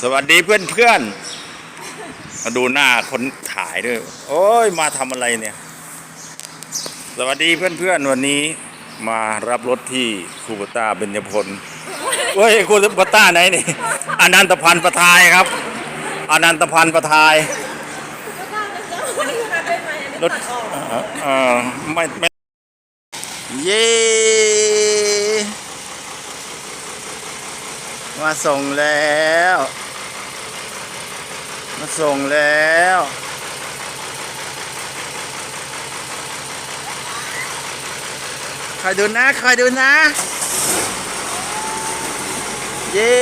สวัสดีเพื่อนเพื่อนมาดูหน้าคนถ่ายด้วย โอ้ยมาทำอะไรเนี่ย สวัสดีเพื่อนเพื่อนวันนี้มารับรถที่คูปต้าเบญจพลเฮ้ยคูปต้าไหนนี่อนันตพันธ์ประทายครับอนันตพันธ์ประทายรถเอ่อเออไม่ไม่เย้มาส่งแล้ว มาส่งแล้วคอยดูนะคอยดูนะ เย้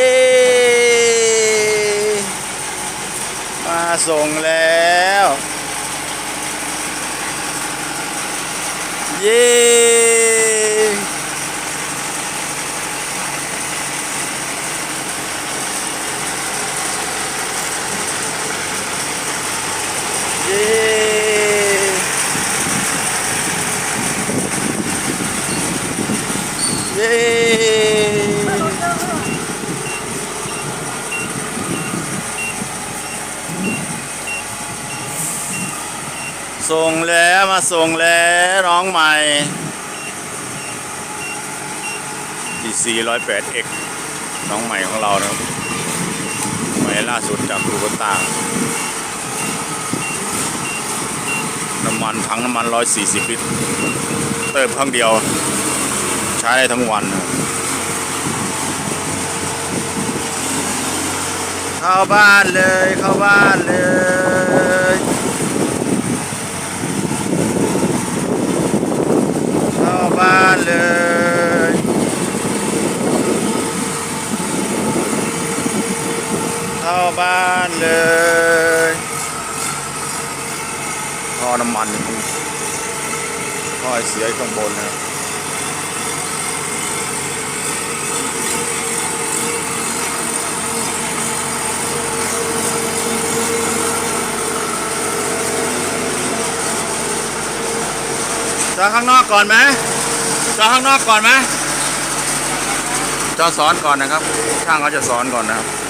มาส่งแล้ว เย้ เย้ เย้ ส่งแล้วมาส่งแล้วน้องใหม่ดีซีร้อยแปดเอ็กน้องใหม่ของเรานะครับใหม่ล่าสุดจากคูเปต้างน้ำมันถังน้ำมันร้อยสี่สิบลิตร เติมครั้งเดียว ใช้ได้ทั้งวันเข้าบ้านเลยเข้าบ้านเลย เข้าบ้านเลย เข้า บ้านเลยท่อน้ำมันท่อเสียข้างบนนะจอดข้างนอกก่อนไหมจอดข้างนอกก่อนไหมจอดสอนก่อนนะครับ ช่างเขาจะสอนก่อนนะครับ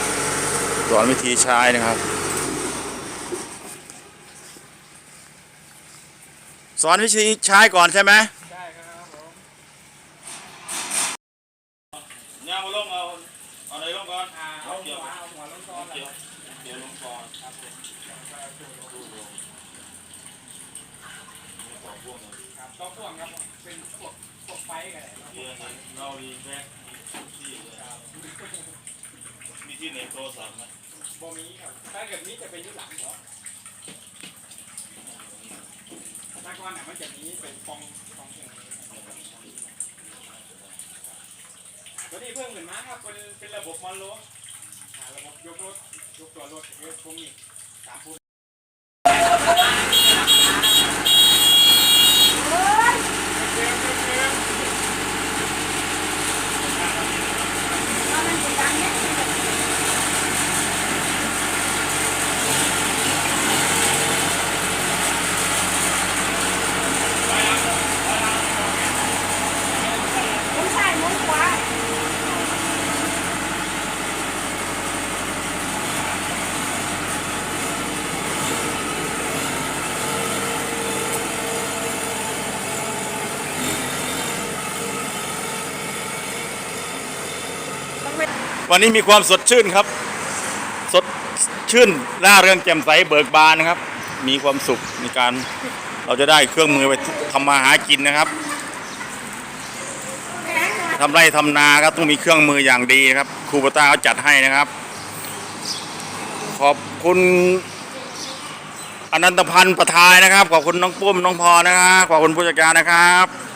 สอนวิธีใช้นะครับ สอนวิธีใช้ก่อนใช่ไหมใช่ครับผมเนี่ยมาลงเอาเอาอะไหนลงก่อนเอาเอาหัวเอาหัวลงซ้อนเกี่ยวเกี่ยวลงก่อนครับผมครับก็พ่วงครับเป็นพวกพวกไฟกันเลยครับเราดีแม็กที่เลยมีที่ไหนโทรศัพท์ไหม บ่มีครับถ้าเกิดนี้จะเป็นยุคหลังเหรอถ้าก่อนน่ะมันจะมีเป็นฟองฟองอย่างตัวนี้เพิ่มขึ้นมาครับเป็นเป็นระบบมอลโลอ่าระบบยกรถยกตัวรถยกพวกนี้สามปุ่ม หมุนซ้ายหมุนขวา วันนี้มีความสดชื่นครับ สดชื่นร่าเริงแจ่มใสเบิกบานนะครับ มีความสุขในการเราจะได้เครื่องมือไปทำมาหากินนะครับทำไร่ทำนาครับต้องมีเครื่องมืออย่างดีครับครูปต้าเขาจัดให้นะครับ ขอบคุณอนันตพันธ์ประทายนะครับ ขอบคุณน้องปุ้มน้องพอนะครับขอบคุณผู้จัดการนะครับ